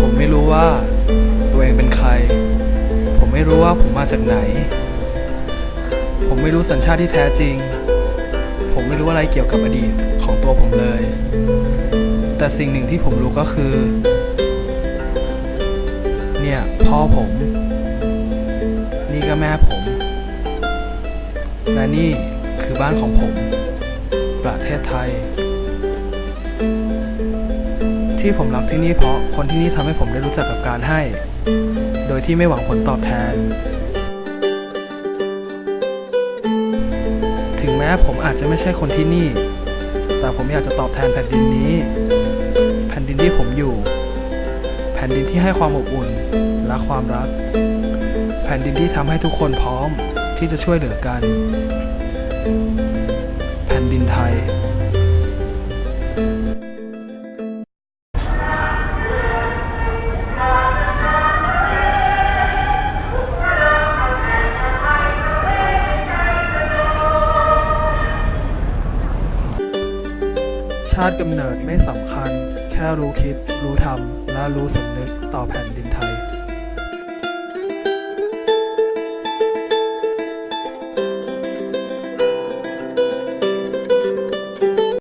ผมไม่รู้ว่าตัวเองเป็นใคร ผมไม่รู้ว่าผมมาจากไหน ผมไม่รู้สัญชาติที่แท้จริง ผมไม่รู้อะไรเกี่ยวกับอดีตของตัวผมเลย แต่สิ่งหนึ่งที่ผมรู้ก็คือ เนี่ยพ่อผม นี่ก็แม่ผม และนี่คือบ้านของผม ประเทศไทย ที่ผมรักที่นี่เพราะคนที่นี่ทำให้ผมได้รู้จักกับการให้ โดยที่ไม่หวังผลตอบแทน ถึงแม้ผมอาจจะไม่ใช่คนที่นี่ แต่ผมอยากจะตอบแทนแผ่นดินนี้ แผ่นดินที่ผมอยู่ แผ่นดินที่ให้ความอบอุ่นและความรัก แผ่นดินที่ทำให้ทุกคนพร้อมที่จะช่วยเหลือกัน ชาติกำเนิดไม่สำคัญ แค่รู้คิด รู้ทำและรู้สำนึกต่อแผ่นดินไทย